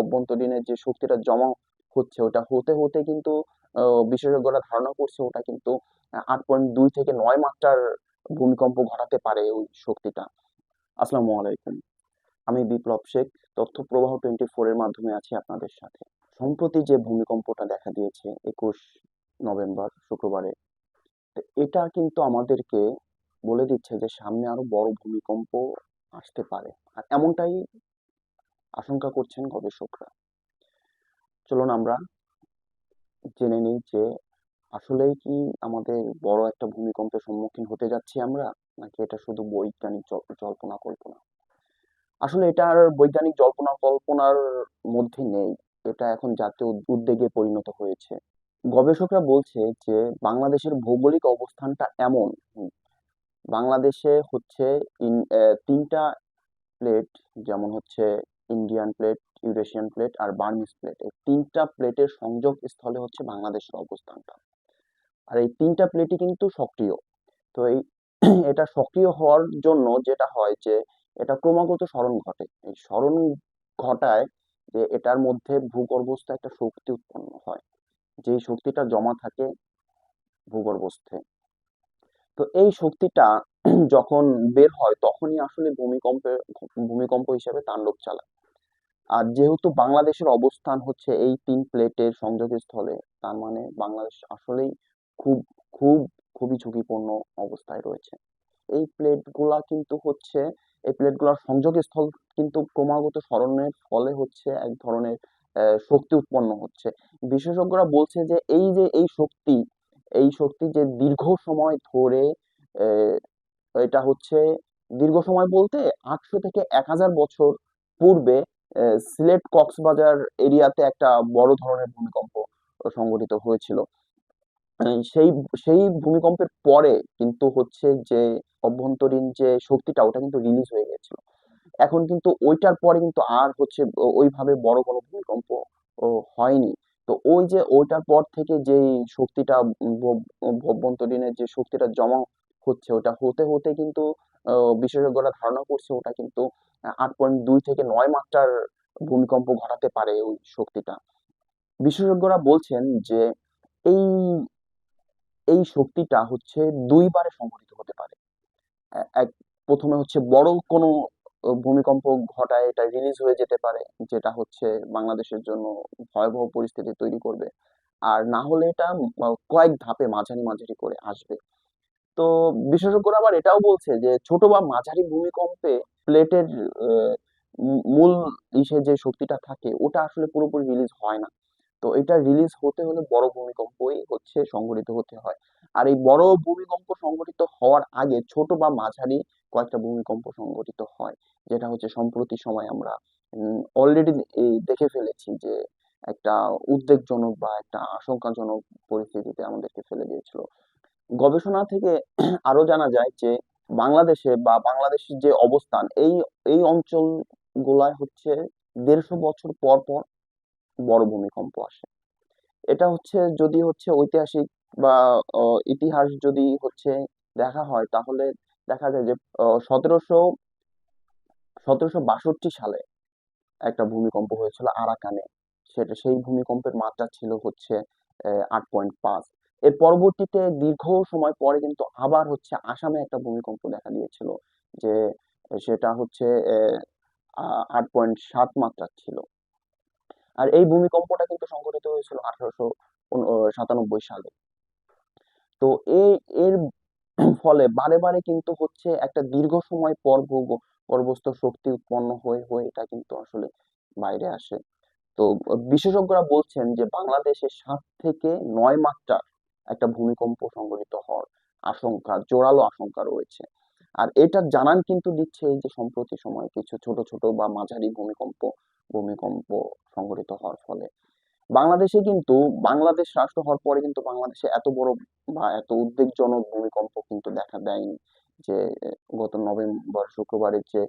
অভ্যন্তরীণের যে শক্তিটা জমা হচ্ছে, ওটা হতে হতে কিন্তু বিশেষজ্ঞরা ধারণা করছে ওটা কিন্তু আট পয়েন্ট দুই থেকে নয় মাত্রার ভূমিকম্প ঘটাতে পারে ওই শক্তিটা। আসসালামু আলাইকুম। আমি বিপ্লব শেখ তথ্য প্রবাহ টোয়েন্টি ফোর এর মাধ্যমে আছি আপনাদের সাথে। সম্প্রতি যে ভূমিকম্পটা দেখা দিয়েছে একুশ নভেম্বর, শুক্রবারে এটা কিন্তু আমাদেরকে বলে দিচ্ছে যে সামনে আরও বড় ভূমিকম্প আসতে পারে। আর এমনটাই আশঙ্কা করছেন গবেষকরা। চলুন আমরা জেনে নিই যে আসলেই কি আমাদের বড় একটা ভূমিকম্পের সম্মুখীন হতে যাচ্ছি আমরা, নাকি এটা শুধু বৈজ্ঞানিক জল্পনা কল্পনা? আসলে এটা আর বৈজ্ঞানিক জল্পনা, কল্পনার মধ্যে নেই। এটা এখন জাতীয় উদ- উদ্বেগে পরিণত হয়েছে। গবেষকরা বলছে যে বাংলাদেশের ভৌগোলিক অবস্থানটা এমন। বাংলাদেশে হচ্ছে তিনটা প্লেট, যেমন হচ্ছে ইন্ডিয়ান প্লেট ইউরেশিয়ান প্লেট আর বার্মিজ প্লেট এই তিনটা প্লেটের সংযোগ স্থলে হচ্ছে বাংলাদেশের অবস্থানটা। আর এই তিনটা প্লেটই কিন্তু সক্রিয়। তো এই এটা সক্রিয় হওয়ার জন্য যেটা হয় যে, এটা ক্রমাগত স্মরণ ঘটে। এই স্মরণ ঘটায় যে, এটার মধ্যে ভূগর্ভস্থ একটা শক্তি উৎপন্ন হয়। যে শক্তিটা জমা থাকে ভূগর্ভস্থে। তো এই শক্তিটা যখন বের হয়, তখনই আসলে ভূমিকম্পে, ভূমিকম্প হিসেবে তাণ্ডব চালায়। আর যেহেতু বাংলাদেশের অবস্থান হচ্ছে এই তিন প্লেটের সংযোগস্থলে, তার মানে বাংলাদেশ আসলেই খুব খুব, খুবই ঝুঁকিপূর্ণ অবস্থায় রয়েছে। এই প্লেটগুলা কিন্তু হচ্ছে, এই প্লেটগুলোর সংযোগস্থল কিন্তু ক্রমাগত স্মরণের ফলে হচ্ছে এক ধরনের শক্তি উৎপন্ন হচ্ছে। বিশেষজ্ঞরা বলছে যে এই যে, এই শক্তি এই শক্তি যে দীর্ঘ সময় ধরে এটা হচ্ছে দীর্ঘ সময় বলতে আটশো থেকে এক হাজার বছর পূর্বে সিলেট কক্সবাজার এরিয়াতে একটা বড় ধরনের ভূমিকম্প সংঘটিত হয়েছিল। সেই সেই ভূমিকম্পের পরে কিন্তু হচ্ছে যে অভ্যন্তরীণ যে শক্তিটা, ওটা কিন্তু রিলিজ হয়ে গেছিল এখন কিন্তু ওইটার পরে কিন্তু আর হচ্ছে ওইভাবে বড় কোনো ভূমিকম্প হয়নি। তো ওই যে ওইটার পর থেকে যে শক্তিটা অভ্যন্তরীণের যে শক্তিটা জমা হচ্ছে, ওটা হতে হতে কিন্তু বিশেষজ্ঞরা ধারণা করছে ওটা কিন্তু আট পয়েন্ট দুই থেকে নয় মাত্রার ভূমিকম্প ঘটাতে পারে ওই শক্তিটা। বিশেষজ্ঞরা বলছেন যে, এই এই শক্তিটা হচ্ছে দুইবারে সংঘটিত হতে পারে। এক, প্রথমে হচ্ছে বড় কোনো ভূমিকম্প ঘটায়, এটা রিলিজ হয়ে যেতে পারে, যেটা হচ্ছে বাংলাদেশের জন্য ভয়াবহ পরিস্থিতি তৈরি করবে। আর না হলে এটা কয়েক ধাপে মাঝারি মাঝারি করে আসবে। তো বিশেষজ্ঞরা আবার এটাও বলছে যে ছোট বা মাঝারি ভূমিকম্পে প্লেটের মূল ইসে যে শক্তিটা থাকে, ওটা আসলে পুরোপুরি রিলিজ হয় না। তো এটা রিলিজ হতে হলে বড় ভূমিকম্পই হচ্ছে সংঘটিত হতে হয়। আর এই বড় ভূমিকম্প সংঘটিত হওয়ার আগে ছোট বা মাঝারি কয়েকটা ভূমিকম্প সংঘটিত হয়, যেটা হচ্ছে সম্প্রতি সময় আমরা অলরেডি দেখে ফেলেছি যে একটা উদ্বেগজনক বা একটা আশঙ্কাজনক পরিস্থিতিতে আমাদেরকে ফেলে দিয়েছিল। গবেষণা থেকে আরও জানা যায় যে বাংলাদেশে বা বাংলাদেশের যে অবস্থান, এই এই অঞ্চল গুলায় হচ্ছে দেড়শো বছর পর পর বড় ভূমিকম্প আসে। এটা হচ্ছে যদি হচ্ছে ঐতিহাসিক বা ইতিহাস যদি হচ্ছে দেখা হয়, তাহলে দেখা যায় যে সতেরোশো সতেরোশো বাষট্টি সালে একটা ভূমিকম্প হয়েছিল আরাকানে। সেটা, সেই ভূমিকম্পের মাত্রা ছিল হচ্ছে আট পয়েন্ট পাঁচ। এর পরবর্তীতে দীর্ঘ সময় পরে কিন্তু আবার হচ্ছে আসামে একটা ভূমিকম্প দেখা দিয়েছিল, যে সেটা হচ্ছে আট পয়েন্ট সাত মাত্রার ছিল। আর এই ভূমিকম্পটা কিন্তু সংঘটিত হয়েছিল আঠারোশো সাতানব্বই সালে। তো এই এর ফলে বারে বারে কিন্তু হচ্ছে একটা দীর্ঘ সময় পর গর্ভস্থ শক্তি উৎপন্ন হয়ে হয়ে এটা কিন্তু আসলে বাইরে আসে। তো বিশেষজ্ঞরা বলছেন যে বাংলাদেশে সাত থেকে নয় মাত্রার একটা ভূমিকম্প সংঘটিত হওয়ার আশঙ্কা, জোরালো আশঙ্কা রয়েছে। আর এটা জানান কিন্তু দিচ্ছে এই যে, সম্প্রতি সময় কিছু ছোট ছোট বা মাঝারি ভূমিকম্প ভূমিকম্প সংঘটিত হওয়ার ফলে। বাংলাদেশে কিন্তু, বাংলাদেশ রাষ্ট্র হওয়ার পরে কিন্তু বাংলাদেশে এত বড় বা এত উদ্বেগজনক ভূমিকম্প কিন্তু দেখা দেয়নি যে, গত নভেম্বর, শুক্রবারের যে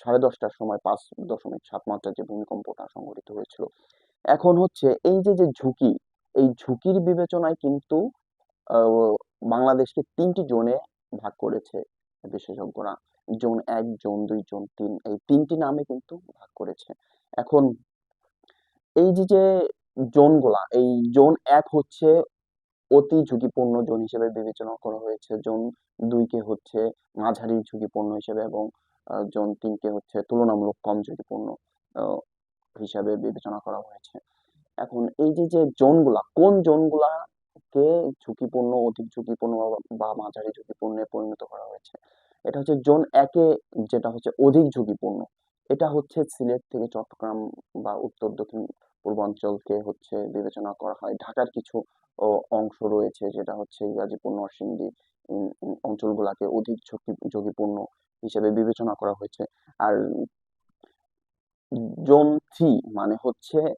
সাড়ে দশটার সময় পাঁচ দশমিক সাত মাত্রার যে ভূমিকম্পটা সংঘটিত হয়েছিল। এখন হচ্ছে এই যে যে ঝুঁকি এই ঝুঁকির বিবেচনায় কিন্তু বাংলাদেশকে তিনটি জোনে ভাগ করেছে বিশেষজ্ঞরা। জোন এক, জোন দুই, জোন তিন, এই তিনটি নামে কিন্তু ভাগ করেছে। এখন এই যে যে জোনগুলা, এই জোন এক হচ্ছে অতি ঝুঁকিপূর্ণ জোন হিসেবে বিবেচনা করা হয়েছে। জোন দুইকে হচ্ছে মাঝারি ঝুঁকিপূর্ণ হিসেবে এবং জোন তিনকে হচ্ছে তুলনামূলক কম ঝুঁকিপূর্ণ হিসাবে বিবেচনা করা হয়েছে। এখন এই যে যে জোনগুলা, কোন জোনগুলা কে ঝুঁকিপূর্ণ, অধিক ঝুঁকিপূর্ণ বা- মাঝারি ঝুঁকিপূর্ণে পরিণত করা হয়েছে? এটা হচ্ছে জোন একে, যেটা হচ্ছে অধিক ঝুঁকিপূর্ণ। এটা হচ্ছে সিলেট থেকে চট্টগ্রাম বা উত্তর দক্ষিণ পূর্বাঞ্চলকে হচ্ছে বিবেচনা করা হয়। ঢাকার কিছু অংশ রয়েছে যেটা হচ্ছে গাজীপুর, নরসিংদী অঞ্চলগুলাকে অধিক ঝুঁকি, ঝুঁকিপূর্ণ হিসেবে বিবেচনা করা হয়েছে। আর জোন থ্রি মানে হচ্ছে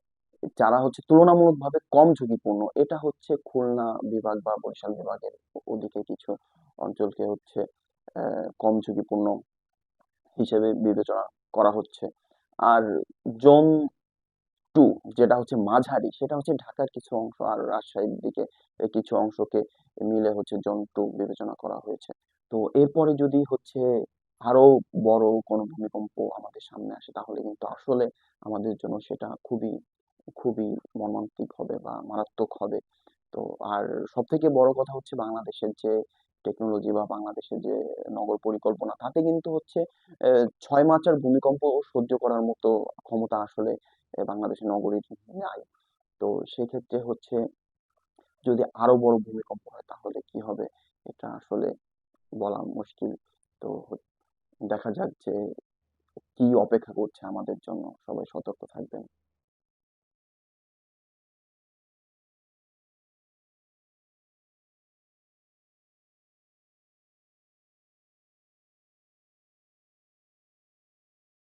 যারা হচ্ছে তুলনামূলকভাবে কম ঝুঁকিপূর্ণ, এটা হচ্ছে খুলনা বিভাগ বা বরিশাল বিভাগের ওদিকে কিছু অঞ্চলকে হচ্ছে কম ঝুঁকিপূর্ণ হিসেবে বিবেচনা করা হচ্ছে। আর জোন টু যেটা হচ্ছে মাঝারি, সেটা হচ্ছে ঢাকার কিছু অংশ আর রাজশাহীর দিকে কিছু অংশকে মিলে হচ্ছে জোন টু বিবেচনা করা হয়েছে। তো এরপরে যদি হচ্ছে আরও বড় কোনো ভূমিকম্প আমাদের সামনে আসে, তাহলে কিন্তু আসলে আমাদের জন্য সেটা খুবই খুবই মর্মান্তিক হবে বা মারাত্মক হবে তো আর সব থেকে বড় কথা হচ্ছে বাংলাদেশের যে টেকনোলজি বা বাংলাদেশের যে নগর পরিকল্পনা, তাতে কিন্তু হচ্ছে ছয় মাত্রার ভূমিকম্প সহ্য করার মতো ক্ষমতা আসলে বাংলাদেশের নগরীর নাই। তো সেক্ষেত্রে হচ্ছে, যদি আরও বড় ভূমিকম্প হয় তাহলে কি হবে? এটা আসলে বলা মুশকিল। তো দেখা যাক যে কি অপেক্ষা করছে আমাদের জন্য। সবাই সতর্ক থাকবেন।